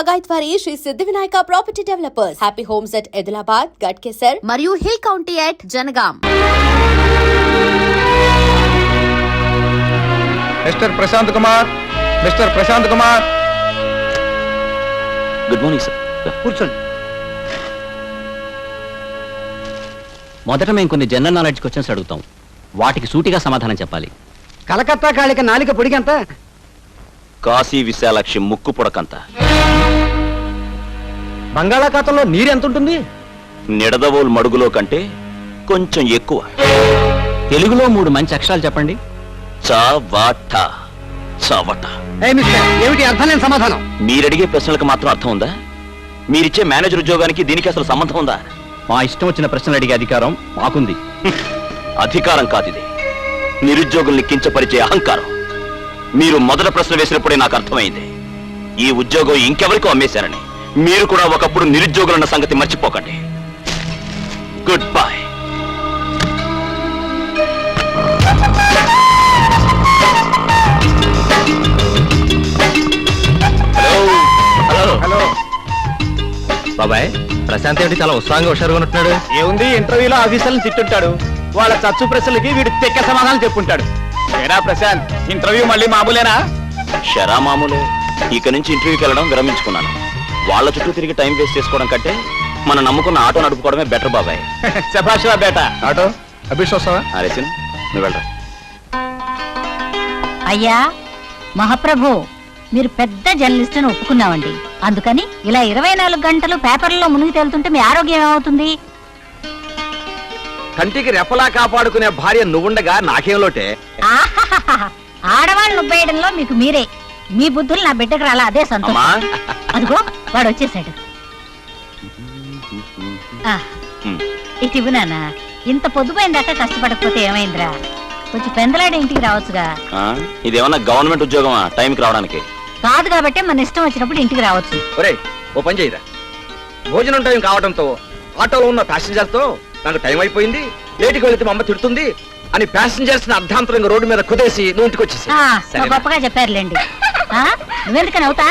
పగాయత్వారి Shri Siddhi Vinayaka property developers. Happy homes at Edulabad Ghatkesar మరియు hill county at Jangaon mister Prashanth Kumar mister Prashanth Kumar good morning sir కూర్చోండి. మొదట మేము కొన్ని general knowledge questions అడుగుతాం. వాటికి సూటిగా సమాధానం చెప్పాలి. కలకత్తా కాళిక నాలిక పొడిగంత? కాశీ విశాలాక్షి ముక్కు పొడకంత. బంగాళాఖాతంలో నీరు ఎంత ఉంటుంది నిడదవోలు మడుగులో కంటే కొంచెం ఎక్కువ. తెలుగులో మూడు మంచి అక్షరాలు చెప్పండి. చవట చవట ఏ మిస్టర్ ఏమిటి అర్థం లేని సమాధానం? మీరడిగే ప్రశ్నలకు మాత్రం అర్థం ఉందా? మీరిచ్చే మేనేజర్ ఉద్యోగానికి దీనికి అసలు సంబంధం ఉందా? మా ఇష్టం వచ్చిన ప్రశ్నలు అడిగే అధికారం మాకుంది. అధికారం కాదు ఇది. నిరుద్యోగుల్ని కించపరిచే అహంకారం. మీరు మొదట ప్రశ్న వేసినప్పుడే నాకు అర్థమైంది. ఈ ఉద్యోగం ఇంకెవరికో అమ్మేశారని. మీరు కూడా ఒకప్పుడు నిరుద్యోగులన్న సంగతి మర్చిపోకండి. Good bye hello hello hello బాబాయ్ ప్రశాంత్ ఏంటి చాలా ఉత్సాహంగా హుషారుగా ఉంటున్నాడు? ఏముంది ఇంటర్వ్యూలో ఆఫీసర్లను తిట్టుంటాడు. వాళ్ళ చచ్చు ప్రశ్నలకి వీడు తెక్క సమాధానం చెప్పుంటాడు. ఏరా ప్రశాంత్? ఇంటర్వ్యూ మళ్ళీ మామూలేనా? షరా మామూలే ఇక నుంచి ఇంటర్వ్యూకి వెళ్ళడం విరమించుకున్నాను. వాళ్ళ చుట్టూ తిరిగి టైం వేస్ట్ చేసుకోవడం కంటే మనం నమ్ముకున్న ఆటో నడుపుకోవడమే బెటర్ బాబాయ్. శభాషరా బేట. ఆటో? అభిష్ వస్తావా? అరేసిన్ నువ్వు వెళ్ళరా. అయ్యా మహాప్రభు మీరు పెద్ద జర్నలిస్ట్ అని ఒప్పుకున్నామండి. అందుకని ఇలా ఇరవై నాలుగు గంటలు పేపర్లలో మునిగి తేలుతుంటే మీ ఆరోగ్యం ఏమవుతుంది? కంటికి రెప్పలా కాపాడుకునే భార్య నువ్వుండగా నాకేం లోటే? ఆడవాళ్ళు ఉబ్బేయడంలో మీకు మీరే. మీ బుద్ధులు నా బిడ్డకు రాలా అదే సంతోషం. అదిగో వాడు వచ్చేసాడు. ఇటు ఇవ్వు నాన్న. ఇంత పొద్దుపోయిన దాకా కష్టపడకపోతే ఏమైందిరా? కొంచెం పెందలాడి ఇంటికి రావచ్చుగా. ఆ? ఇదేమన్నా గవర్నమెంట్ ఉద్యోగమా టైంకి రావడానికి? కాదు కాబట్టి మన ఇష్టం వచ్చినప్పుడు ఇంటికి రావచ్చు. ఒరే ఓ పని చేయరా. భోజనం టైం కావడంతో ఆటోలో ఉన్న ప్యాసింజర్స్తో నాకు టైం అయిపోయింది. లేటుకి వెళితే మా అమ్మ తిడుతుంది. అని ప్యాసింజర్స్ని అర్ధాంతరంగా రోడ్డు మీద కుదేసి నువ్వు ఇంటికి వచ్చేసి ఆ, మా గొప్పగా చెప్పారులేండి. ఆ, నువ్వెందుకని అవుతా?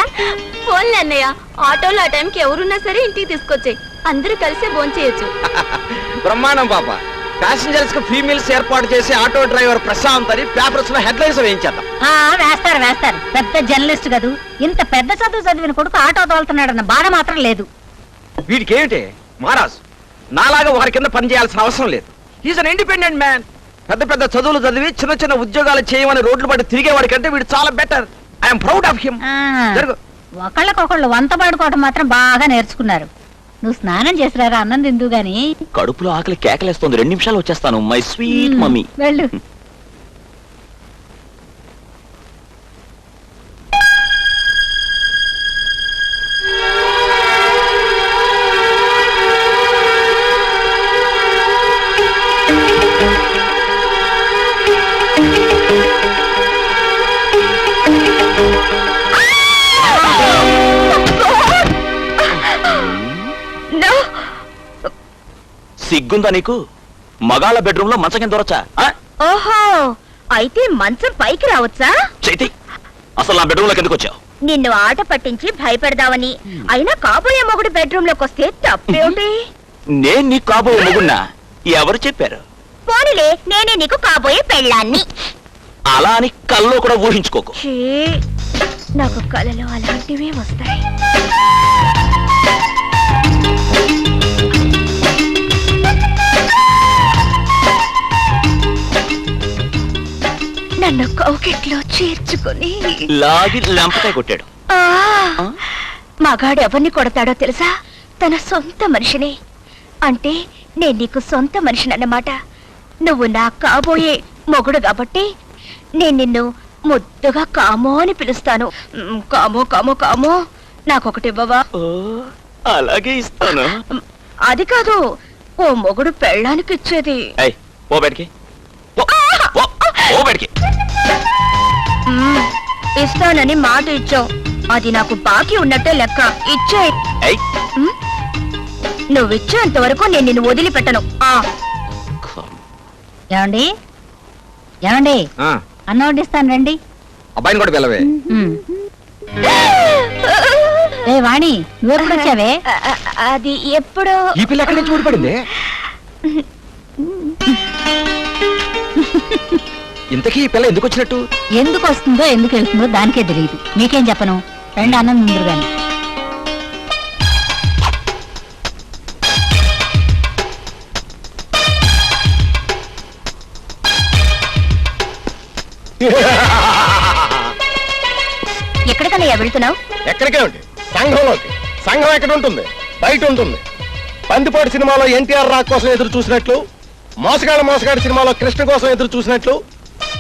ఫోన్లే అన్నయ్య. ఆటోలో ఆ టైంకి ఎవరున్నా సరే ఇంటికి తీసుకొచ్చాయి. అందరూ కలిసే భోంచేయచ్చు. బ్రహ్మాండం పాప. ప్యాసింజర్స్కి ఫీమేల్స్ ఏర్పాటు చేసి ఆటో డ్రైవర్ ప్రశాంత్ అని పేపర్స్లో హెడ్లైన్స్ వేయించేద్దాం. ఆ, వేస్తారు వేస్తారు. పెద్ద జర్నలిస్ట్ కదూ. ఇంత పెద్ద చదువు చదివిన కొడుకు ఆటో తోలుతున్నాడన్న బాధ మాత్రం లేదు. వీడికి ఏమిటి మహారాజ్ నాలాగా వారి కింద పని చేయాల్సిన అవసరం లేదు. ఈజ్ అన్ ఇండిపెండెంట్ మ్యాన్ పెద్ద పెద్ద చదువులు చదివి చిన్న చిన్న ఉద్యోగాలు చేయమని రోడ్లు పడి తిరిగేవాడి కంటే వీడు చాలా better I'm proud of him జరుగు. ఒకళ్ళకొకళ్ళు వంత పడుకోవటం మాత్రం బాగా నేర్చుకున్నారు. నువ్వు స్నానం చేసిరారా అన్నం తిందు గాని కడుపులో ఆకలి కేకలేస్తోంది. రెండు నిమిషాలు వచ్చేస్తాను మై స్వీట్ మమ్మీ వెళ్ళు. సిగ్గుందా నీకు? మగాళ్ళ బెడ్రూమ్లో మంచం కింద దొరచా ఓహో అయితే మంచం పైకి రావచ్చా? చైతి అసలు నా బెడ్రూమ్లో కిందకు వచ్చావు? నిన్ను ఆట పట్టించి భయపెడదామని. అయినా కాబోయే మొగుడు బెడ్రూమ్లోకి వస్తే తప్పేమిటి? నేను నీకు కాబోయే మొగున్నా ఎవరు చెప్పారు? పోనీలే నేనే నీకు కాబోయే పెళ్ళాన్ని. అలా అని కల్లో కూడా ఊహించుకోకు. ఛీ, నాకు కలలో అలాంటివే వస్తాయి. నన్ను కౌకెట్లో చేర్చుకుని. లాగి లంపకాయ కొట్టాడు. మగాడు ఎవరిని కొడతాడో తెలుసా? తన సొంత మనిషిని. అంటే నేను నీకు సొంత మనిషినన్నమాట. నువ్వు నా కాబోయే మొగుడు కాబట్టి నేను నిన్ను ముద్దుగా కామో అని పిలుస్తాను. కామో కామో కామో. నాకొకటి ఇవ్వవా? ఓ, అలాగే ఇస్తాను. అది కాదు ఓ మొగుడు పెళ్ళానికి ఇచ్చేది ఓ బయటికి. ఓ, ఇస్తానని మాట ఇచ్చావు. అది నాకు బాకీ ఉన్నట్టే లెక్క. ఇచ్చే. ఏయ్, నువ్విచ్చేంత వరకు నేను నిన్ను వదిలిపెట్టను. ఆ. ఏమండి? ఏమండి? అన్నం వడ్డిస్తాను రండి. అబ్బాయిని కూడా పిల్లవే ఉమ్. ఏ వాణి నువ్వెప్పుడు వచ్చావే? ఆ, ఆ, అది ఎప్పుడో. ఈ పిల్ల ఎక్కడి నుంచి ఊడిపడింది? ఇంతకీ ఈ పిల్ల ఎందుకు వచ్చినట్టు? ఎందుకు వస్తుందో ఎందుకు వెళ్తుందో దానికే తెలియదు. మీకేం చెప్పను? రెండు అన్నం ముందు గాని ఎక్కడికన్నయ్యా వెళ్తున్నావు? ఎక్కడికే ఉంటే సంఘంలోకి. సంఘం ఎక్కడ ఉంటుంది? బయట ఉంటుంది. బందిపోటు సినిమాలో ఎన్టీఆర్ రాక్ కోసం ఎదురు చూసినట్లు మోసగాళ్ళ మోసగాడి సినిమాలో కృష్ణ కోసం ఎదురు చూసినట్లు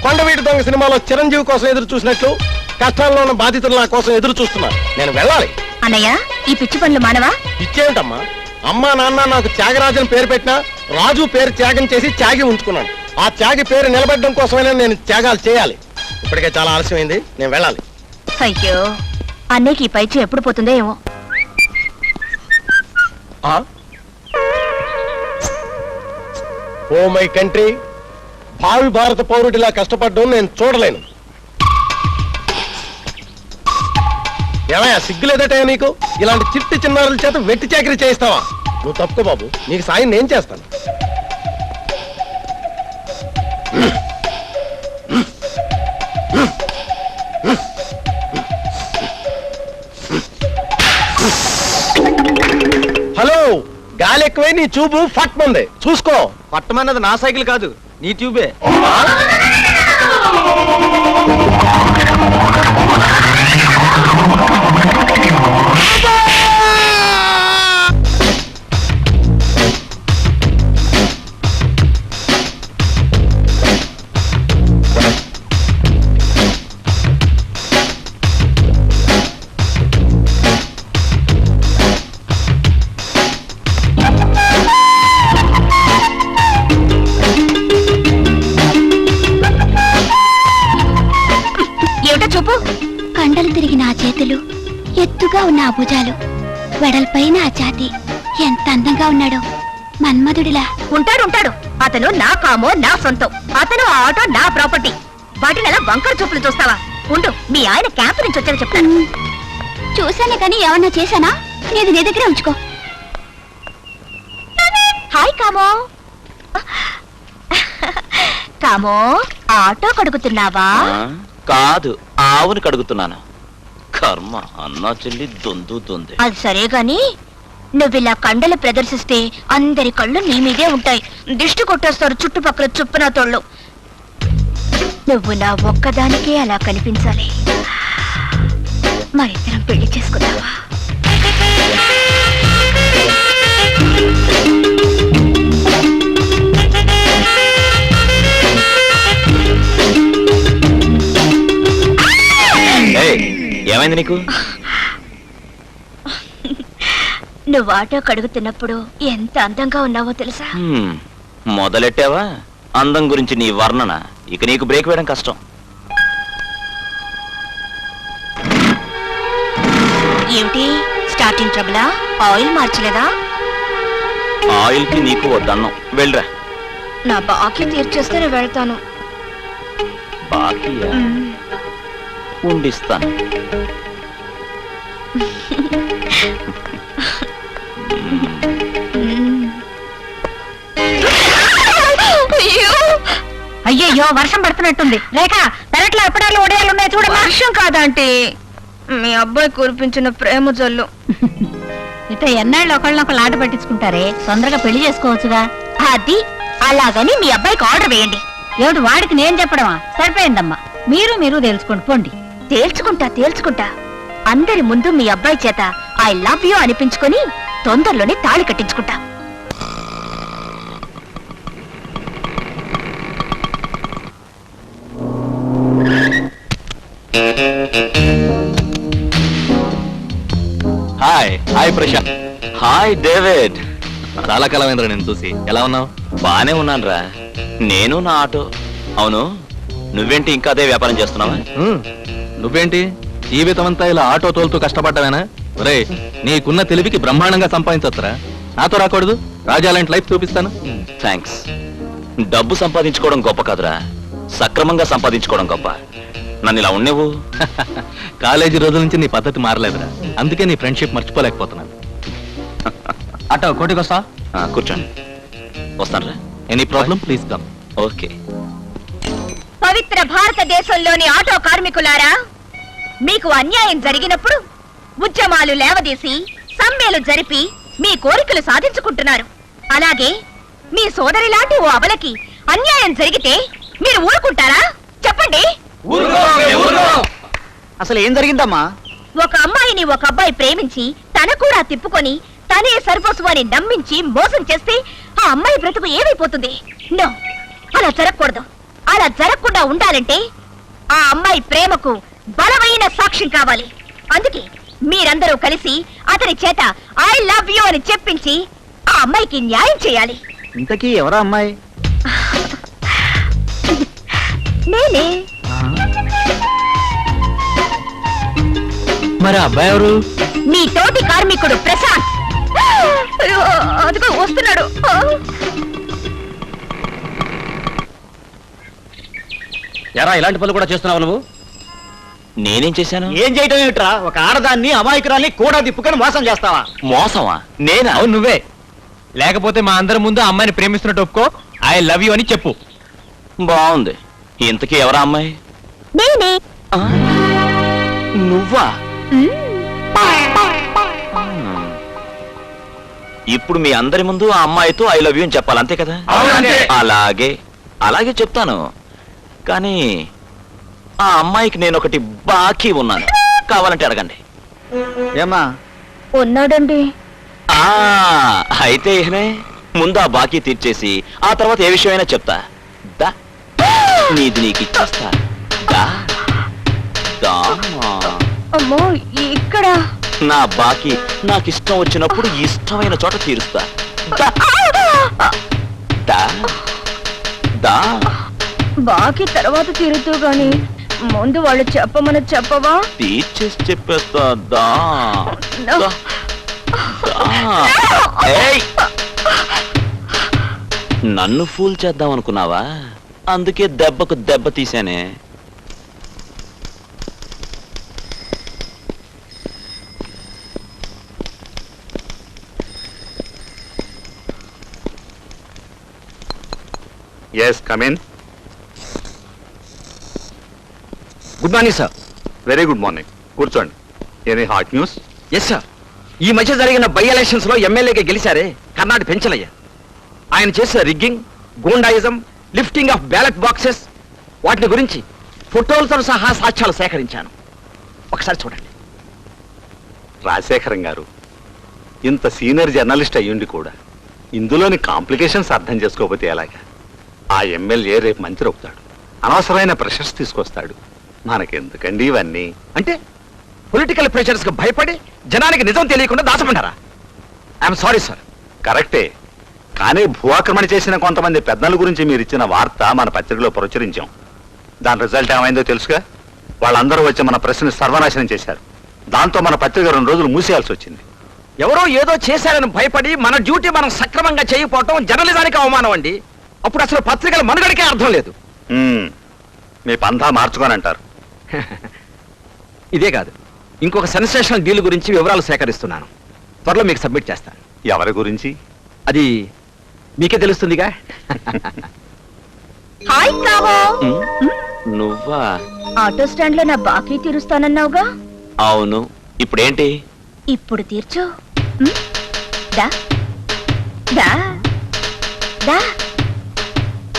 కొండవీటి దొంగ సినిమాలో చిరంజీవి కోసం ఎదురు చూసినట్లు కష్టాల్లో ఉన్న బాధితులు నా కోసం ఎదురు చూస్తున్నారు. నేను వెళ్ళాలి. అన్నయ్య ఈ పిచ్చి పనులు మానవా? ఇచ్చేమిటమ్మా? అమ్మా నాన్న నాకు త్యాగరాజన్ పేరు పెట్టినా రాజు పేరు త్యాగం చేసి త్యాగి ఉంచుకున్నాను. ఆ త్యాగి పేరు నిలబెట్టడం కోసమైనా నేను త్యాగాలు చేయాలి. ఇప్పటికే చాలా ఆలస్యమైంది. నేను వెళ్ళాలి. అయ్యో అన్నయ్యకి ఈ పైచి ఎప్పుడు పోతుందో ఏమో. Oh my country. భావి భారత పౌరుడిలా కష్టపడ్డం నేను చూడలేను. ఏమయ్యా సిగ్గులేదటయా నీకు? ఇలాంటి చిట్టి చిన్నారుల చేత వెట్టి చాకరీ చేయిస్తావా? నువ్వు తప్పుకో బాబు నీకు సాయం నేను చేస్తాను. హలో గాలి ఎక్కువై నీ చూపు ఫట్మంది. చూసుకో. పట్టమన్నది నా సైకిల్ కాదు. నీ ట్యూబే. ఎత్తుగా ఉన్న ఆ భుజాలు. వెడల్పైన ఆ ఛాతి ఎంత అందంగా ఉన్నాడో. మన్మధుడిలా. ఉంటాడు ఉంటాడు. అతను నా కామో నా సొంతం. అతను ఆ ఆటో నా ప్రాపర్టీ. వాటిని అలా వంకర చూపులు చూస్తావా? ఉండు మీ ఆయన క్యాంప్ నుంచి వచ్చాక చెప్తాను చూశానే కానీ ఏమన్నా చేశానా? నీది నీ దగ్గరే ఉంచుకో. హాయ్ కామో. కామో ఆటో కడుగుతున్నావా? కాదు ఆవుని కడుగుతున్నాను. కర్మ అన్నా చెల్లి దొందు అది సరే గాని నువ్విలా కండలు ప్రదర్శిస్తే అందరి కళ్ళు నీ మీదే ఉంటాయి. దిష్టి కొట్టేస్తారు చుట్టుపక్కల చుప్పున తోళ్ళు. నువ్వు నా ఒక్కదానికే అలా కనిపించాలి. మరిద్దరం పెళ్ళి చేసుకుందావా ఏమైంది నీకు? నువ్వు ఆటో కడుగుతున్నప్పుడు ఎంత అందంగా ఉన్నావో తెలుసా? మొదలెట్టావా? అందం గురించి నీ వర్ణన. ఇక నీకు బ్రేక్ వేయడం కష్టం. ఏమిటి? స్టార్టింగ్ ట్రబులా? ఆయిల్ మార్చలేదా? ఆయిల్కి నీకు వద్దన్నం వెళ్ళరా. నా బాకీ తీర్చేస్తే నేను వెళ్తాను. బాకీయా? ఉండిస్తాను. అయ్యయ్యో వర్షం పడుతున్నట్టుంది. రేఖ పెరట్లో ఎప్పడాలు ఒడియాలు ఉన్నాయి చూడమ్మా. వర్షం కాదంటే మీ అబ్బాయి కురిపించిన ప్రేమ జల్లు. ఇట ఎన్నాళ్ళు ఒకళ్ళనొకళ్ళు ఆట పట్టించుకుంటారే? తొందరగా పెళ్ళి చేసుకోవచ్చుగా. అది అలాగని మీ అబ్బాయికి ఆర్డర్ వేయండి. ఏమిటి వాడికి నేను చెప్పడమా? సరిపోయిందమ్మా. మీరు మీరు తెలుసుకోండి పోండి. తేల్చుకుంటా తేల్చుకుంటా. అందరి ముందు మీ అబ్బాయి చేత ఐ లవ్ యూ అనిపించుకొని తొందరలోనే తాళి కట్టించుకుంటా. Hi hi Prashanth hi David చాలా కాలమైందిరా నేను చూసి. ఎలా ఉన్నావు? బానే ఉన్నానురా. నేను నా ఆటో. అవును. నువ్వేంటి ఇంకా అదే వ్యాపారం చేస్తున్నావా? నువ్వేంటి? జీవితం అంతా ఇలా ఆటో తోలుతూ కష్టపడ్డావేనా? ఒరే నీకున్న తెలివికి బ్రహ్మాండంగా సంపాదించొచ్చురా నాతో రాకూడదు. రాజాలాంటి లైఫ్ చూపిస్తాను. థ్యాంక్స్ డబ్బు సంపాదించుకోవడం గొప్ప కాదురా. సక్రమంగా సంపాదించుకోవడం గొప్ప. నన్ను ఇలా ఉండేవు కాలేజీ రోజుల నుంచి నీ పద్ధతి మారలేదురా. అందుకే నీ ఫ్రెండ్షిప్ మర్చిపోలేకపోతున్నాను. అటో కోటికొస్తా? ఆ, కూర్చోండి. వస్తానరా. Any problem please come okay పవిత్ర భారతదేశంలోని ఆటో కార్మికులారా మీకు అన్యాయం జరిగినప్పుడు ఉద్యమాలు లేవదీసి సమ్మెలు జరిపి మీ కోరికలు సాధించుకుంటున్నారు. అలాగే మీ సోదరి లాంటి ఓ అబలకి అన్యాయం జరిగితే మీరు ఊరుకుంటారా? చెప్పండి. అసలు ఏం జరిగిందమ్మా? ఒక అమ్మాయిని ఒక అబ్బాయి ప్రేమించి తన కూడా తిప్పుకొని తనే సర్వస్సు అని నమ్మించి మోసం చేస్తే ఆ అమ్మాయి బ్రతుకు ఏమైపోతుంది? నో అలా జరగకూడదు. అలా జరగకుండా ఉండాలంటే ఆ అమ్మాయి ప్రేమకు బలమైన సాక్ష్యం కావాలి. అందుకే మీరందరూ కలిసి అతని చేత ఐ లవ్ యూ అని చెప్పించి ఆ అమ్మాయికి న్యాయం చేయాలి. ఇంతకీ ఎవరా అమ్మాయి? నేనే. మరి అబ్బాయి ఎవరు? మీ తోటి కార్మికుడు ప్రశాంత్. అదిగో వస్తున్నాడు. ఎరా ఇలాంటి పనులు కూడా చేస్తున్నావు నువ్వు? నేనేం చేశాను? ఏం చేయటం ఏమిట్రా? ఒక ఆడదాన్ని అమాయకురాల్ని కూడా తిప్పుకొని మోసం చేస్తావా? మోసమా? నేనా? అవును నువ్వే. లేకపోతే మా అందరి ముందు ఆ అమ్మాయిని ప్రేమిస్తున్నట్టు ఒప్పుకో. ఐ లవ్ యూ అని చెప్పు. బాగుంది. ఇంతకీ ఎవరా అమ్మాయి? నేనే ఆ? నువ్వా? ఇప్పుడు మీ అందరి ముందు ఆ అమ్మాయితో ఐ లవ్ యూ అని చెప్పాలి అంతే కదా. అలాగే. అలాగే చెప్తాను. కానీ ఆ అమ్మాయికి నేను ఒకటి బాకీ ఉన్నాను. కావాలంటే అడగండి. ఏమా ఉన్నాడండి. ఆ అయితే ఏమే ముందు ఆ బాకీ తీర్చేసి ఆ తర్వాత ఏ విషయమైనా చెప్తా. దా. నీది నీకు ఇచ్చేస్తా దా. దా. అమ్మో ఇక్కడ? నా బాకీ నాకు ఇష్టం వచ్చినప్పుడు ఇష్టమైన చోట తీరుస్తా. దా. దా. దా. బాకీ తర్వాత తీరుతూ గాని ముందు వాళ్ళు చెప్పమని చెప్పవా తీర్చేసి చెప్పేస్తా దా No. దా. దా. ఏయ్! నన్ను ఫూల్ చేద్దాం అనుకున్నావా అందుకే దెబ్బకు దెబ్బ తీశానే yes come in good morning sir very good morning కూర్చోండి. Any hot news yes sir ఈ మధ్య జరిగిన బై ఎలక్షన్స్లో ఎమ్మెల్యేగా గెలిచారే కర్ణాటి పెంచలయ్య. ఆయన చేసిన rigging goondaism lifting of ballot boxes వాటిని గురించి ఫోటోలతో సహా సాక్ష్యాలు సేకరించాను. ఒకసారి చూడండి. రాజశేఖరం గారు ఇంత సీనియర్ జర్నలిస్ట్ అయ్యుండి కూడా ఇందులోని కాంప్లికేషన్స్ అర్థం చేసుకోకపోతే ఎలాగా? ఆ ఎమ్మెల్యే రేపు మంత్రి అవుతాడు. అనవసరమైన ప్రెషర్స్ తీసుకొస్తాడు. మనకెందుకండి ఇవన్నీ? అంటే పొలిటికల్ ప్రెషర్స్కి భయపడి జనానికి నిజం తెలియకుండా దాచమంటారా ఐఎమ్ సారీ సార్ కరెక్టే. కానీ భూఆక్రమణ చేసిన కొంతమంది పెద్దల గురించి మీరు ఇచ్చిన వార్త మన పత్రికలో ప్రచురించాం. దాని రిజల్ట్ ఏమైందో తెలుసుగా? వాళ్ళందరూ వచ్చి మన ప్రశ్న సర్వనాశనం చేశారు. దాంతో మన పత్రిక రెండు రోజులు మూసేయాల్సి వచ్చింది. ఎవరో ఏదో చేశారని భయపడి మన డ్యూటీ మనం సక్రమంగా చేయకపోవటం జర్నలిజానికి అవమానం అండి. అప్పుడు అసలు పత్రికల మనుగడకే అర్థం లేదు. మీ పంథా మార్చుకోనంటారు. ఇదే కాదు. ఇంకొక సెన్సేషనల్ డీల్ గురించి వివరాలు సేకరిస్తున్నాను. త్వరలో మీకు సబ్మిట్ చేస్తాను. ఎవరి గురించి? అది మీకే తెలుస్తుందిగా? హాయ్ కావో. ఉమ్, నువ్వా? ఆటో స్టాండ్లో నా బాకీ తీరుస్తానన్నావుగా? అవును. ఇప్పుడేంటి? ఇప్పుడు తీర్చు. ఉమ్, దా. దా. దా.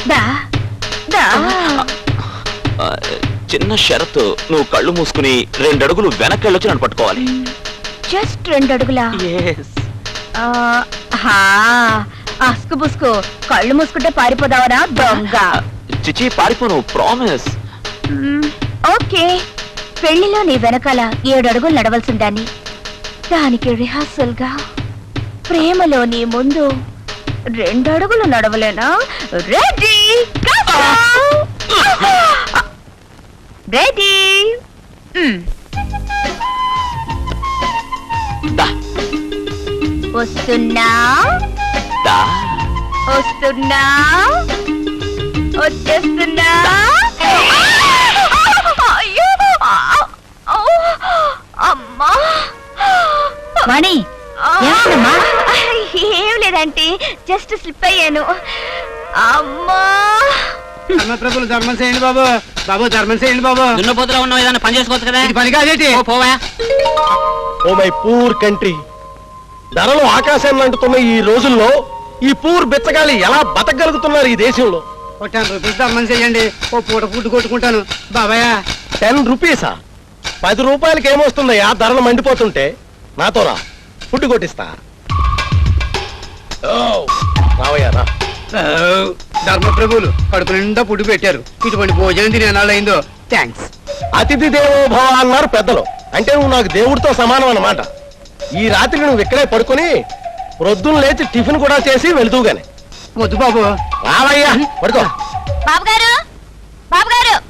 దా. దా. ఆ, చిన్న షరతు నువ్వు కళ్ళు మూసుకుని రెండు అడుగులు వెనక్కి వెళ్ళొచ్చి నన్ను పట్టుకోవాలి. జస్ట్ రెండు అడుగులా ఆ, హా అస్కు బుస్కు. కళ్ళు మూసుకుంటే పారిపోదావరా దొంగ. చిచి పారిపోను ప్రామిస్ మ్మ్, ఓకే. పెళ్ళిలో నీ వెనకాల ఏడు అడుగులు నడవలసిన దాన్ని దానికి రిహార్సల్గా ప్రేమలో నీ ముందు రెండు అడుగులు నడవలేనా రెడీ రెడీ hmm. వస్తున్నా? వస్తున్నా? వచ్చేస్తున్నా? అమ్మా! మణి ఏమైందమ్మా? ఏం లేదంటే జస్ట్ స్లిప్ అయ్యాను. అమ్మా! అన్న ప్రభులు ధర్మం చేయండి బాబు. బాబు ధర్మం చేయండి బాబు. దున్నపోతులో ఉన్నావు ఏదైనా పని చేసుకోవచ్చు కదా? ఇది పని కాదేటి? పోవా. Oh my poor country. ధరలు ఆకాశాన్ని అంటుతున్న ఈ రోజుల్లో ఈ పూర్ బిచ్చగాలి ఎలా బతకగలుగుతున్నారు ఈ దేశంలో? ఓ టెన్ రూపీస్ ధర్మం చేయండి. ఓ పూట ఫుడ్ కొట్టుకుంటాను. బాబాయ్. టెన్ రూపీసా? పది రూపాయలకి ఏమొస్తుందయ్యా? ధరలు మండిపోతుంటే. నాతో రా. ఫుడ్ కొట్టిస్తా. ఓ, రావయ్యా రా. ధర్మప్రభులు కడుపు నిండా ఫుడ్ పెట్టారు. ఇటువంటి భోజనం తినే అయిందో థ్యాంక్స్ అతిథి దేవో భవ అన్నారు పెద్దలు. అంటే నువ్వు నాకు దేవుడితో సమానం అన్నమాట. ఈ రాత్రి నువ్వు ఇక్కడే పడుకొని ప్రొద్దున లేచి టిఫిన్ కూడా చేసి వెళుతూ గాని. వద్దు బాబు. రావయ్యా పడుకో. బాబు గారు బాబు గారు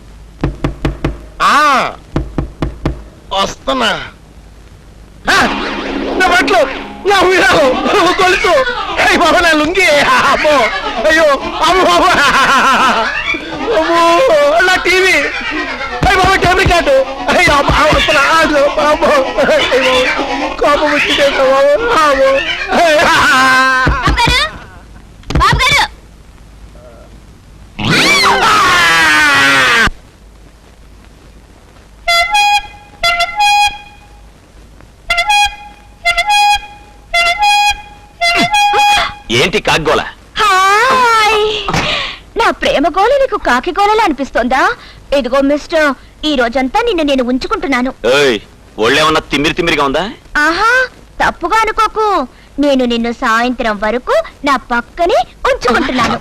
ఆ వస్తున్నా. ఆ, నా బట్టలు. నా ఉయ్యాలు కొలుసు అయ్యి బాబా నా లుంగి అమ్మో అయ్యో అమ్మో అమ్మో నా టీవీ అయ్యి బాబా కెమెరా కార్డు అయ్యో అమ్మ, ఆ, వస్తున్నా ఆగు, అమ్మో అయ్యో కోపం వచ్చిందే బాబు అమ్మో బాబు ఏంటి కాగ్గోల? హాయ్! నా ప్రేమ గోళ నీకు కాకి గోళలా అనిపిస్తోందా? ఇదిగో మిస్టర్ ఈ రోజంతా నిన్ను నేను ఉంచుకుంటున్నాను. ఏయ్ ఒళ్ళేమన్నా తిమ్మిరి తిమ్మిరిగా ఉందా? ఆహా తప్పుగా అనుకోకు. నేను నిన్ను సాయంత్రం వరకు నా పక్కనే ఉంచుకుంటున్నాను.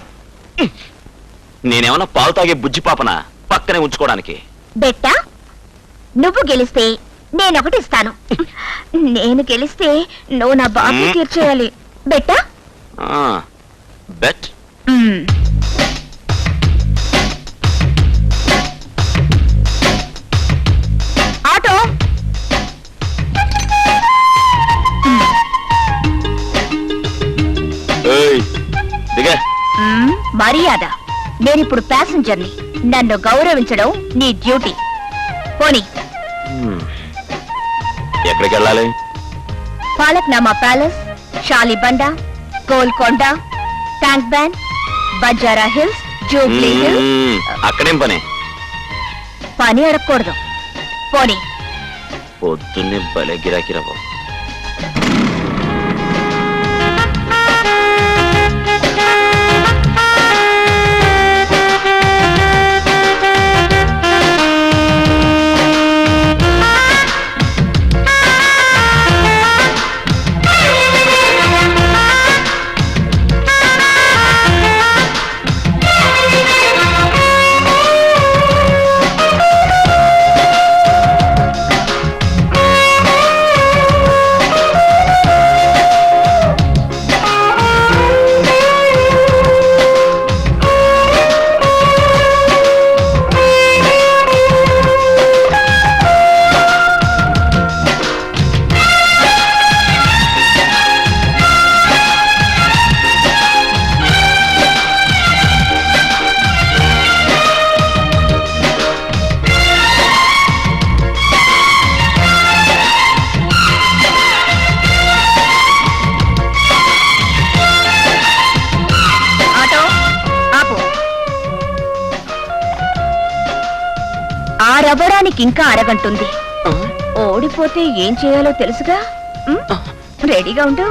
నేనేమన్నా పాలు తాగే బుజ్జి పాపన? పక్కనే ఉంచుకోవడానికి. బెట్టా నువ్వు గెలిస్తే నేనొకటి ఇస్తాను. నేను గెలిస్తే నువ్వు నా బాబు. తీర్చేయాలి. బెట్టా బెట్. మ్మ్. ఆటో. ఏయ్ దిగా. మ్మ్, మర్యాద. నేనిప్పుడు ప్యాసింజర్ని. నన్ను గౌరవించడం నీ డ్యూటీ. పోనీ. ఎక్కడికి వెళ్ళాలి Falaknuma palace Shalibanda Golconda tank bund Banjara hills jubilee hills. మ్మ్, అక్కడేం పని? పని అడగకూడదు. పోనీ. పొద్దున్నే భలే గిరాకిరా బాబు. ఆరవ్వడానికి ఇంకా అరగంటుంది ఓడిపోతే ఏం చేయాలో తెలుసుగా? రెడీగా ఉండు.